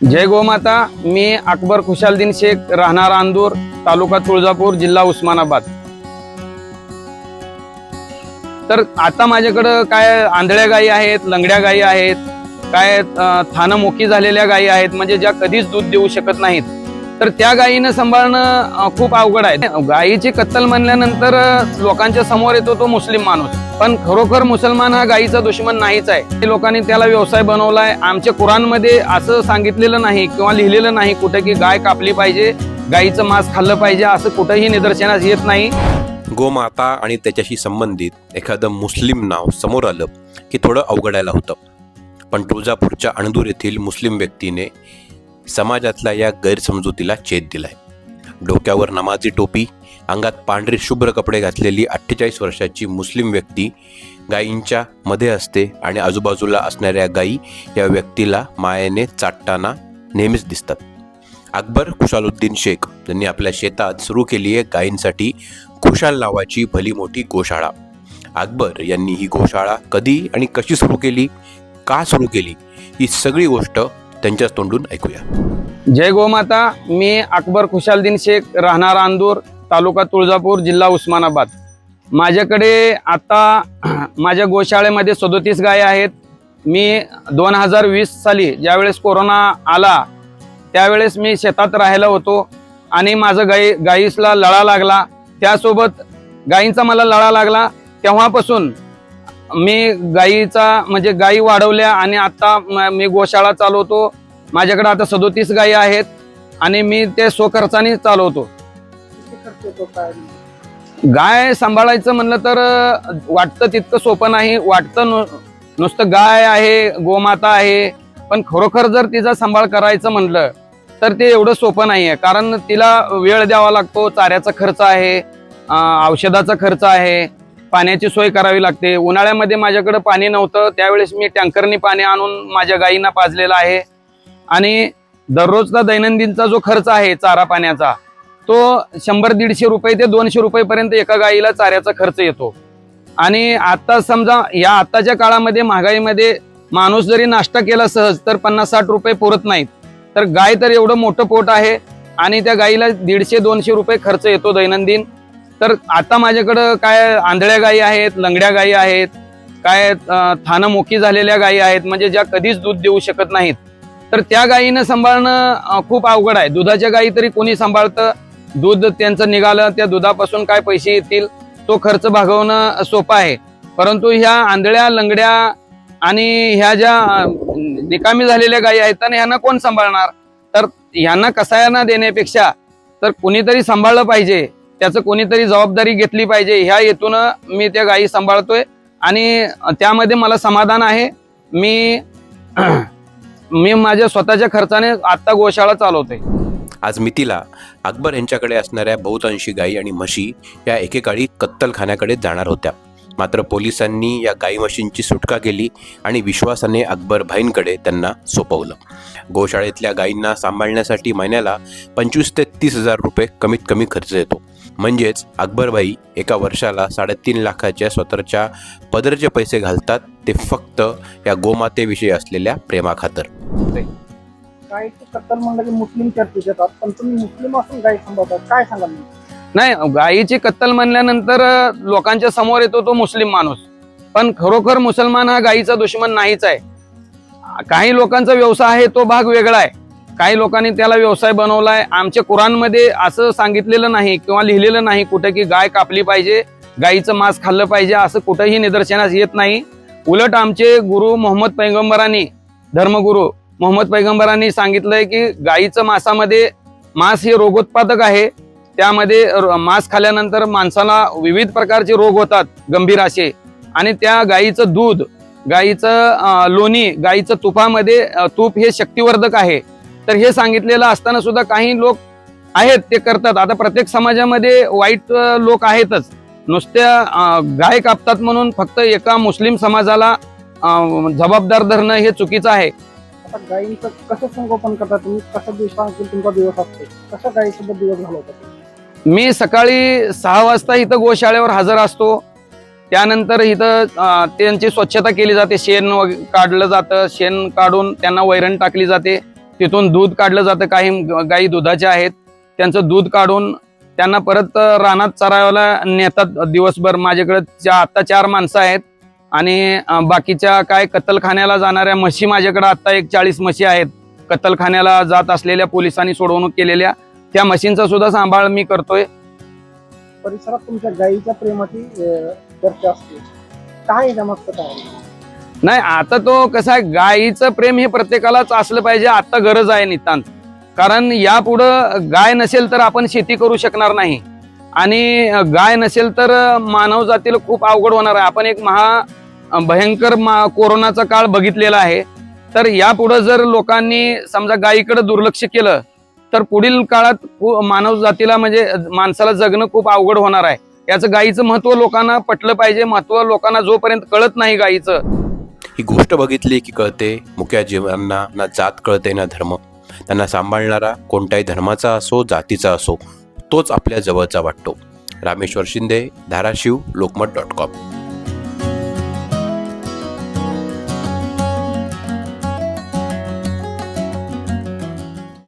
जय गोमाता मी अकबर खुशालदीन शेख राहणार आंदूर तालुका तुळजापूर जिल्हा उस्मानाबाद. तर आता माझ्याकडं काय आंधळ्या गायी आहेत लंगड्या गायी आहेत काय थानमुखी झालेल्या गायी आहेत म्हणजे ज्या कधीच दूध देऊ शकत नाहीत. तर त्या गायीनं सांभाळणं खूप अवघड आहे. गायीची कत्तल म्हणल्यानंतर लोकांच्या समोर येतो तो मुस्लिम माणूस. पण खरोखर मुसलमान हा गायीचा दुश्मन नाहीच आहे. लोकांनी त्याला व्यवसाय बनवलाय. आमच्या कुराणमध्ये असं सांगितलेलं नाही किंवा लिहिलेलं नाही कुठे की गाय कापली पाहिजे गायीचं मांस खाल्लं पाहिजे असं कुठंही निदर्शनास येत नाही. गोमाता आणि त्याच्याशी संबंधित एखादं मुस्लिम नाव समोर आलं की थोडं अवघडायला होतं. पण तुळजापूरच्या अणदूर येथील मुस्लिम व्यक्तीने समाजातल्या या गैरसमजुतीला छेद दिलाय. डोक्यावर नमाजी टोपी अंगात पांढरे शुभ्र कपडे घातलेली अठ्ठेचाळीस वर्षाची मुस्लिम व्यक्ती गायींच्या मध्ये असते आणि आजूबाजूला असणाऱ्या गायी या व्यक्तीला मायेने चाटताना नेहमीच दिसतात. अकबर खुशालुद्दीन शेख यांनी आपल्या शेतात सुरू केली आहे गायींसाठी खुशाल नावाची भली मोठी गोशाळा. अकबर यांनी ही गोशाळा कधी आणि कशी सुरू केली का सुरू केली ही सगळी गोष्ट त्यांच्याच तोंडून ऐकूया. जय गोमाता मी अकबर खुशालदीन शेख राहणार अंदूर तालुका तुळजापूर जिल्हा उस्मानाबाद. माझ्याकडे आता माझ्या गोशाळेमध्ये सदोतीस गाय आहेत. मी दोन हजार वीस साली ज्यावेळेस कोरोना आला त्यावेळेस मी शेतात राहायला होतो आणि माझं गाई गाईसला लळा लागला. त्यासोबत गायींचा मला लळा लागला. तेव्हापासून मी गाईचा म्हणजे गाई वाढवल्या आणि आता मी गोशाळा चालवतो. माझ्याकडे आता सदोतीस गायी आहेत आणि मी ते स्वखर्चाने चालवतो. गाय सांभाळायचं म्हणलं तर वाटतं तितकं सोपं नाही. वाटतं नु- नुसतं गाय आहे गोमाता आहे पण खरोखर जर तिचा सांभाळ करायचं म्हणलं तर ते एवढं सोपं नाही आहे कारण तिला वेळ द्यावा लागतो चाऱ्याचा खर्च आहे औषधाचा खर्च आहे. पाण्याची सोय करावी लागते. उन्हाळ्यामध्ये माझ्याकडं पाणी नव्हतं. त्यावेळेस मी टँकरनी पाणी आणून माझ्या गायींना पाजलेलं आहे. आणि दररोजचा दैनंदिनचा जो खर्च आहे चारा पाण्याचा तो शंभर दीडशे रुपये ते दोनशे रुपयेपर्यंत एका गाईला चाऱ्याचा खर्च येतो. आणि आत्ता समजा या आत्ताच्या काळामध्ये महागाईमध्ये माणूस जरी नाश्ता केला सहज तर पन्नास साठ रुपये पुरत नाहीत. तर गाय तर एवढं मोठं पोट आहे आणि त्या गाईला दीडशे दोनशे रुपये खर्च येतो दैनंदिन. तर आता माझ्याकडं काय आंधळ्या गायी आहेत लंगड्या गायी आहेत काय अं, झालेल्या गायी आहेत म्हणजे ज्या कधीच दूध देऊ शकत नाहीत. तर त्या गायीनं सांभाळणं खूप अवघड आहे. दुधाच्या गायी तरी कोणी सांभाळतं दूध त्यांचं निघालं त्या दुधापासून काय पैसे येतील तो खर्च भागवणं सोपं आहे. परंतु ह्या आंधळ्या लंगड्या आणि ह्या ज्या निकामी झालेल्या गायी आहेत तर ह्यांना कोण सांभाळणार? तर ह्यांना कसायांना देण्यापेक्षा तर कोणीतरी सांभाळलं पाहिजे. त्याचं कोणीतरी जबाबदारी घेतली पाहिजे ह्या हेतून मी त्या गायी सांभाळतोय. आणि त्यामध्ये मला समाधान आहे. मी मी माझ्या स्वतःच्या खर्चाने आत्ता गोशाळा चालवते आज मितीला अकबर यांच्याकडे असणाऱ्या बहुतांशी गायी आणि म्हशी या एकेकाळी कत्तलखान्याकडे जाणार होत्या. मात्र पोलिसांनी या गाई म्हशींची सुटका केली आणि विश्वासाने अकबर भाईंकडे त्यांना सोपवलं. गोशाळेतल्या गायींना सांभाळण्यासाठी महिन्याला पंचवीस ते तीस हजार रुपये कमीत कमी खर्च येतो. म्हणजेच अकबरबाई एका वर्षाला साडेतीन लाखाच्या स्वतःच्या पदरचे पैसे घालतात ते फक्त या गोमातेविषयी असलेल्या प्रेमाखातर. गायीची कत्तल म्हणलं की मुस्लिम चर्चेत येतात पण तुम्ही मुस्लिम असून काय सांभाळतात काय सांगाल? नाही गायीची कत्तल म्हणल्यानंतर लोकांच्या समोर येतो तो मुस्लिम माणूस. पण खरोखर मुसलमान हा गायीचा दुश्मन नाहीच आहे. काही लोकांचा व्यवसाय आहे तो भाग वेगळा आहे. काही लोकांनी त्याला व्यवसाय बनवलाय. आमच्या कुराणमध्ये असं सांगितलेलं नाही किंवा लिहिलेलं नाही कुठे की गाय कापली पाहिजे गायीचं मांस खाल्लं पाहिजे असं कुठंही निदर्शनास येत नाही. उलट आमचे गुरु मोहम्मद पैगंबरांनी धर्मगुरू मोहम्मद पैगंबरांनी सांगितलंय की गायीचं मांसामध्ये मांस हे रोगोत्पादक आहे. त्यामध्ये मांस खाल्ल्यानंतर माणसाला विविध प्रकारचे रोग होतात गंभीर असे. आणि त्या गायीचं दूध गायीचं लोणी गायीचं तुपामध्ये तूप हे शक्तिवर्धक आहे. तर हे सांगितलेलं असताना सुद्धा काही लोक आहेत ते करतात. आता प्रत्येक समाजामध्ये वाईट लोक आहेतच. नुसत्या गाय कापतात म्हणून फक्त एका मुस्लिम समाजाला जबाबदार धरणं हे चुकीचं आहे. आता कसं संगोपन करता तुम्ही? कसं दिवस तुमचा दिवस असतो? कसं गायीसोबत दिवस घालवतात मी सकाळी सहा वाजता इथं गोशाळेवर हजर असतो. त्यानंतर इथं त्यांची स्वच्छता केली जाते. शेण काढलं जातं. शेण काढून त्यांना वैरण टाकली जाते. तिथून दूध काढलं जातं. काही गाई दुधाच्या आहेत. त्यांचं दूध काढून त्यांना परत रानात चरायला नेतात दिवसभर. माझ्याकडे चा आत्ता चार माणसं आहेत आणि बाकीच्या काय कत्तलखान्याला जाणाऱ्या म्हशी माझ्याकडे आत्ता एक चाळीस म्हशी आहेत. कत्तलखान्याला जात असलेल्या पोलिसांनी सोडवणूक केलेल्या. त्या म्हशींचा सुद्धा सांभाळ मी करतोय. परिसरात तुमच्या गायीच्या प्रेमाची अं, चर्चा असते. काय आहे काय नाही आता तो कसं आहे गायीचं प्रेम हे प्रत्येकालाच असलं पाहिजे आता गरज आहे नितांत. कारण यापुढं गाय नसेल तर आपण शेती करू शकणार नाही. आणि अं, गाय नसेल तर मानव जातीला खूप अवघड होणार आहे. आपण एक महा अं, भयंकर मा कोरोनाचा काळ बघितलेला आहे. तर यापुढं जर लोकांनी समजा गायीकडे दुर्लक्ष केलं तर पुढील काळात मानव जातीला म्हणजे माणसाला जगणं खूप अवघड होणार आहे. याचं गायीचं महत्त्व लोकांना पटलं पाहिजे. महत्त्व लोकांना जोपर्यंत कळत नाही गायीचं ही गोष्ट बघितली की कळते. मुख्या जीवांना ना जात कळते ना धर्म. त्यांना सांभाळणारा कोणत्याही धर्माचा असो जातीचा असो तोच आपल्या जवळचा वाटतो. Rameshwar Shinde Dharashiv Lokmat dot com.